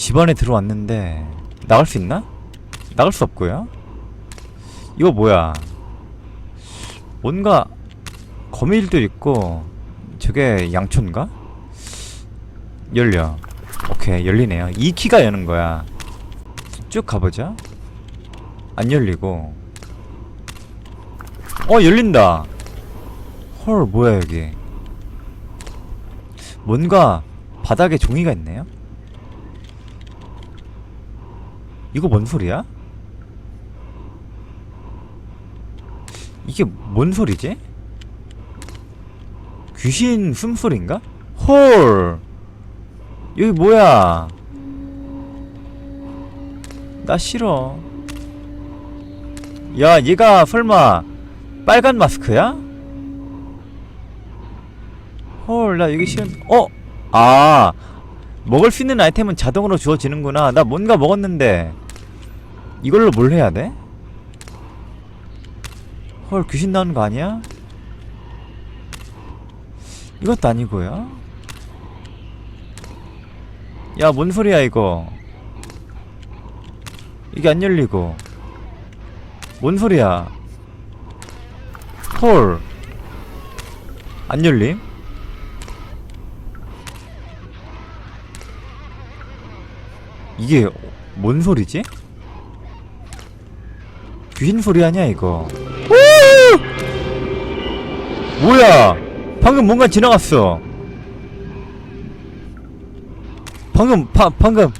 집 안에 들어왔는데 나갈 수 있나? 나갈 수 없고요. 이거 뭐야? 뭔가 거미일도 있고 저게 양초인가? 열려. 오케이 열리네요. 이 키가 여는 거야. 쭉 가보자. 안 열리고. 어 열린다. 헐 뭐야 여기. 뭔가 바닥에 종이가 있네요. 이거 뭔 소리야? 이게 뭔 소리지? 귀신 숨소리인가? 헐! 여기 뭐야? 나 싫어. 야, 얘가 설마 빨간 마스크야? 헐, 나 여기 싫은. 어? 아, 먹을 수 있는 아이템은 자동으로 주어지는구나. 나 뭔가 먹었는데 이걸로 뭘 해야 돼? 헐, 귀신 나오는 거 아니야? 이것도 아니고요. 야, 뭔 소리야 이거? 이게 안 열리고. 뭔 소리야? 헐. 안 열림? 이게 뭔 소리지? 귀신 소리 아니야 이거? 오! 뭐야? 방금 뭔가 지나갔어. 방금 파, 방금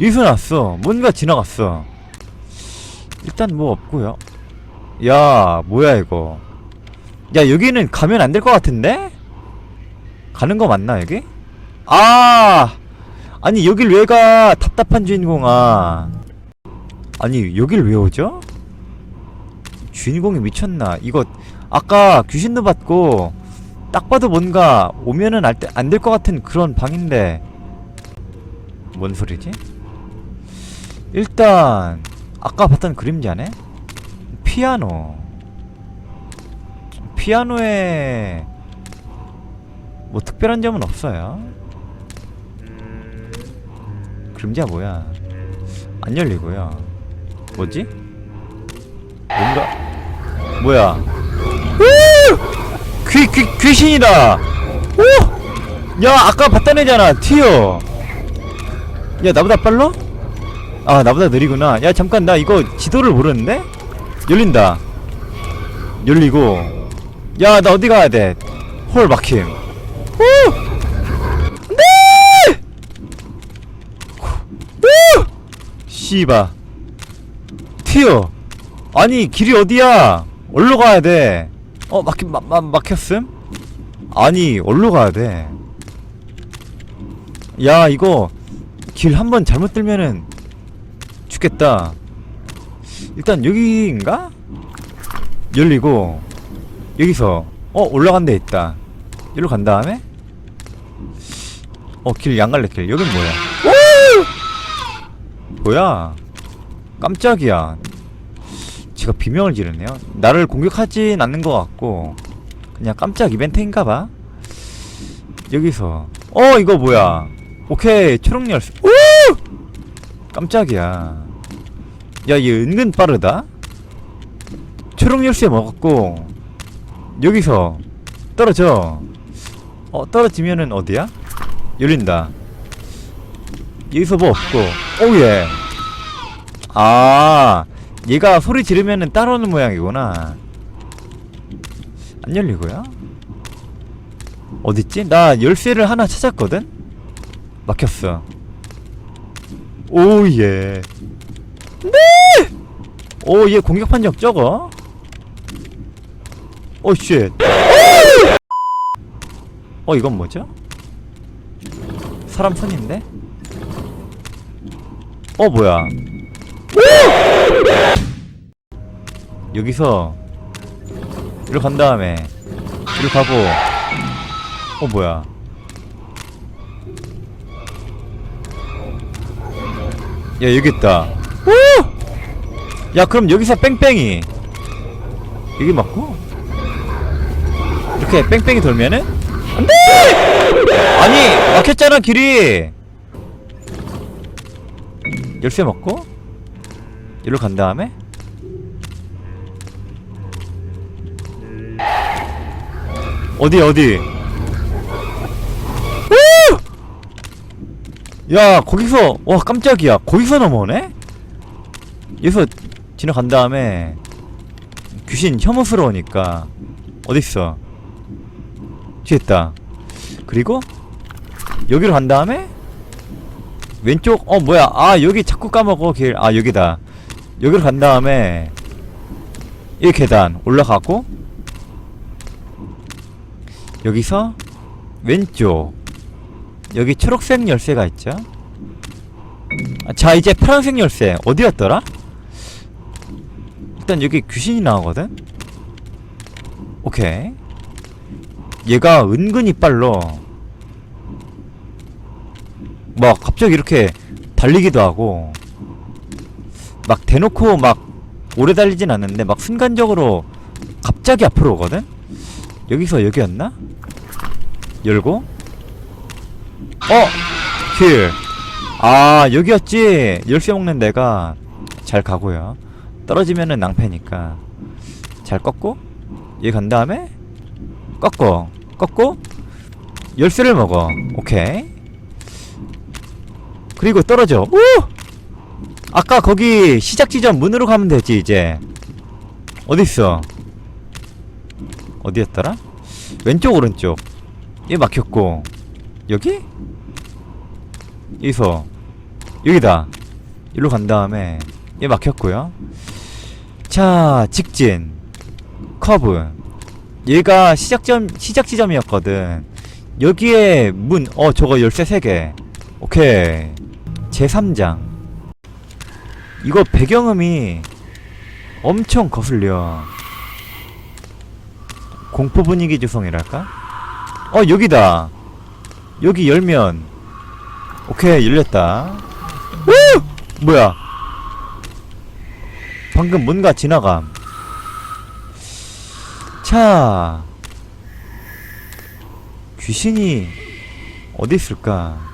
여기서 났어. 뭔가 지나갔어. 일단 뭐 없고요. 야, 뭐야 이거? 야, 여기는 가면 안 될 것 같은데? 가는 거 맞나 여기? 아! 아니 여길 왜 가? 답답한 주인공아. 아니 여길 왜 오죠? 주인공이 미쳤나? 이거 아까 귀신도 봤고 딱 봐도 뭔가 오면은 안 될 것 같은 그런 방인데 뭔 소리지? 일단 아까 봤던 그림자네? 피아노 피아노에 뭐 특별한 점은 없어요 그림자 뭐야 안 열리고요 뭐지? 뭔가 뭐야 오! 귀, 귀, 귀신이다 오! 야 아까 봤던 애잖아 티어 야 나보다 빨라? 아 나보다 느리구나 야 잠깐 나 이거 지도를 모르는데? 열린다 열리고 야 나 어디 가야 돼? 홀 막힘 오! 네! 오! 씨바 튀어 아니 길이 어디야 어디로 가야 돼 어, 막힌, 막, 막, 막혔음? 아니, 어디로 가야 돼? 야, 이거, 길 한 번 잘못 들면은, 죽겠다. 일단, 여기인가? 열리고, 여기서, 어, 올라간 데 있다. 여기로 간 다음에, 어, 길 양갈래 길. 여긴 뭐야? 오! 뭐야? 깜짝이야. 제가 비명을 지르네요. 나를 공격하진 않는 것 같고 그냥 깜짝 이벤트인가 봐. 여기서 어 이거 뭐야? 오케이 초록 열쇠. 오! 깜짝이야. 야 얘 은근 빠르다. 초록 열쇠 먹었고 여기서 떨어져. 어 떨어지면은 어디야? 열린다. 여기서 뭐 없고 오예. 아 얘가 소리 지르면은 따라오는 모양이구나 안 열리고요 어딨지? 나 열쇠를 하나 찾았거든? 막혔어 오예 네! 오얘 공격 판정 적어 오쉣 어 이건 뭐죠? 사람 손인데? 어 뭐야? 여기서 이리로 간 다음에 이리로 가고. 어 뭐야? 야 여기 있다. 오! 야 그럼 여기서 뺑뺑이. 여기 맞고? 이렇게 뺑뺑이 돌면은? 안돼! 아니 막혔잖아 길이 열쇠 먹고 여기로 간 다음에 어디 어디? 우! 야 거기서 와 깜짝이야. 거기서 넘어오네? 여기서 지나간 다음에 귀신 혐오스러우니까 어딨어? 뒤에 있다. 그리고 여기로 간 다음에 왼쪽? 어 뭐야? 아 여기 자꾸 까먹어 길. 아 여기다. 여기로 간 다음에 이 계단 올라가고 여기서 왼쪽. 여기 초록색 열쇠가 있죠? 아, 자 이제 파란색 열쇠 어디였더라? 일단 여기 귀신이 나오거든? 오케이. 얘가 은근히 빨라 막 갑자기 이렇게 달리기도 하고 막 대놓고 막 오래 달리진 않는데 막 순간적으로 갑자기 앞으로 오거든 여기서 여기였나? 열고 어! 길. 아, 여기였지. 열쇠 먹는 데가 잘 가고요. 떨어지면은 낭패니까. 잘 꺾고, 얘 간 다음에, 꺾고, 꺾고, 열쇠를 먹어. 오케이. 그리고 떨어져. 오! 아까 거기 시작 지점 문으로 가면 되지, 이제. 어딨어? 어디였더라? 왼쪽, 오른쪽. 얘 막혔고, 여기? 여기서 여기다 일로 간 다음에 얘 막혔고요 자 직진 커브 얘가 시작점 시작 지점이었거든 여기에 문 어 저거 열쇠 3개 오케이 제3장. 이거 배경음이 엄청 거슬려. 공포 분위기 조성이랄까? 어 여기다. 여기 열면. 오케이 열렸다. 우! 뭐야? 방금 뭔가 지나감. 자 귀신이 어디 있을까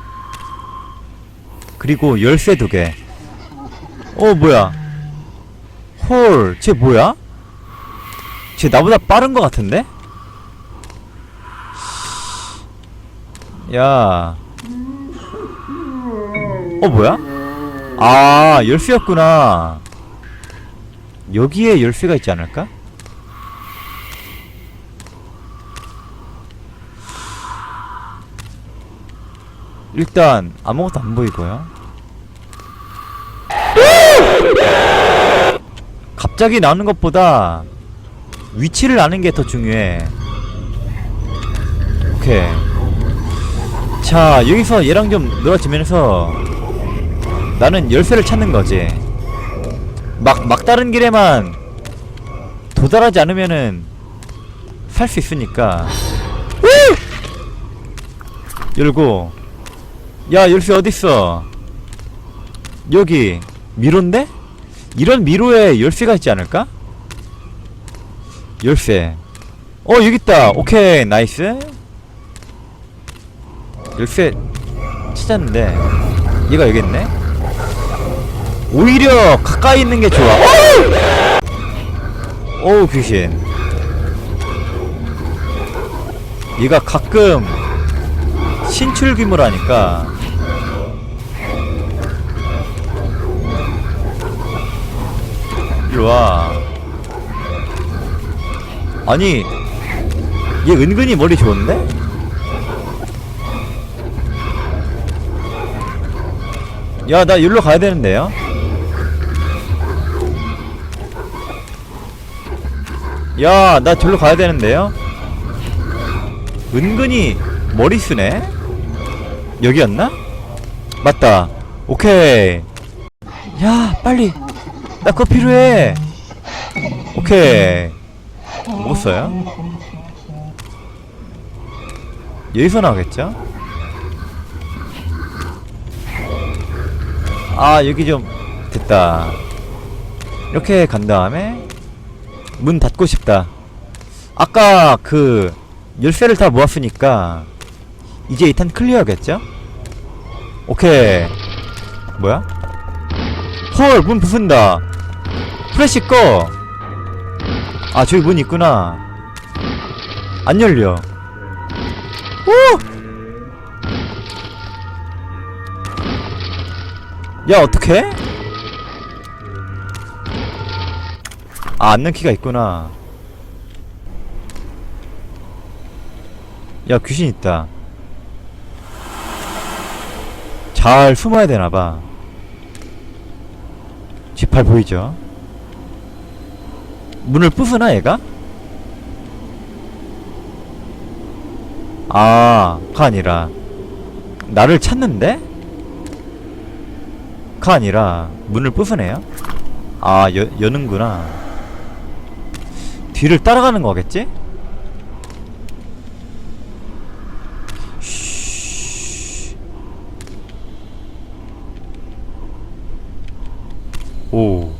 그리고 열쇠 두 개 어 뭐야? 헐 쟤 뭐야? 쟤 나보다 빠른 것 같은데? 야. 어 뭐야? 아 열쇠였구나. 여기에 열쇠가 있지 않을까? 일단 아무것도 안 보이고요. 갑자기 나오는 것보다 위치를 아는 게 더 중요해. 오케이. 자 여기서 얘랑 좀 놀아주면서 나는 열쇠를 찾는 거지. 막 막다른 길에만 도달하지 않으면은 살 수 있으니까. 우! 열고 야 열쇠 어딨어? 여기 미로인데? 이런 미로에 열쇠가 있지 않을까? 열쇠. 어 여기 있다. 오케이 나이스. 열쇠 찾았는데 얘가 여기 있네. 오히려 가까이 있는 게 좋아. 어우! 귀신. 얘가 가끔 신출 귀물하니까 일로와 아니 얘 은근히 머리 좋은데? 야, 나 여기로 가야 되는데요? 야, 나 절로 가야 되는데요? 은근히 머리 쓰네? 여기였나? 맞다. 오케이. 야, 빨리. 나 그거 필요해. 오케이. 먹었어요? 여기서 나오겠죠? 아 여기 좀 됐다 이렇게 간 다음에 문 닫고 싶다 아까 그 열쇠를 다 모았으니까 이제 이탄 클리어겠죠? 오케이 뭐야? 헐, 문 부순다. 프레시 꺼. 아, 저기 문 있구나. 안 열려. 오! 야, 어떡해? 아, 앉는 키가 있구나. 야, 귀신 있다. 잘 숨어야 되나봐. 쥐팔 보이죠? 문을 부수나, 얘가? 아, 가 아니라. 나를 찾는데? 가 아니라, 문을 부수네요? 아, 여, 여는구나. 뒤를 따라가는 거겠지? 오.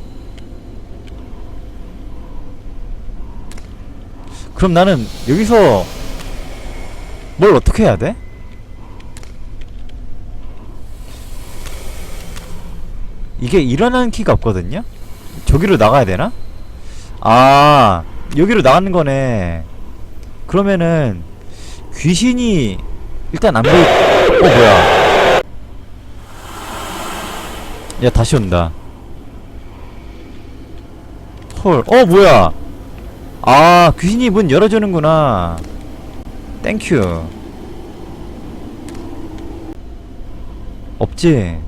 그럼 나는 여기서 뭘 어떻게 해야 돼? 이게 일어나는 키가 없거든요? 저기로 나가야 되나? 아, 여기로 나가는 거네. 그러면은, 귀신이, 일단 안 보이, 어, 뭐야. 야, 다시 온다. 헐, 어, 뭐야. 아, 귀신이 문 열어주는구나. 땡큐. 없지?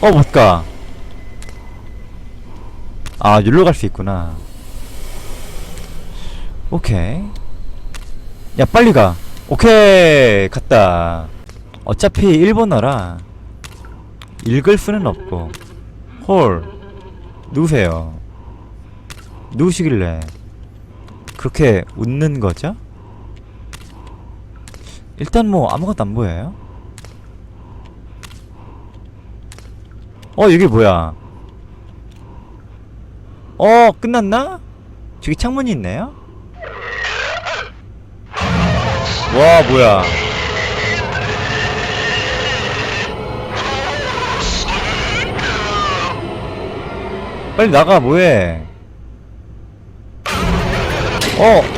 어, 못 가. 아, 여기로 갈 수 있구나. 오케이. 야, 빨리 가. 오케이. 갔다. 어차피 일본어라. 읽을 수는 없고. 홀. 누구세요? 누구시길래 그렇게 웃는 거죠? 일단 뭐 아무것도 안 보여요. 어, 이게 뭐야? 어, 끝났나? 저기 창문이 있네요? 와, 뭐야. 빨리 나가, 뭐해. 어,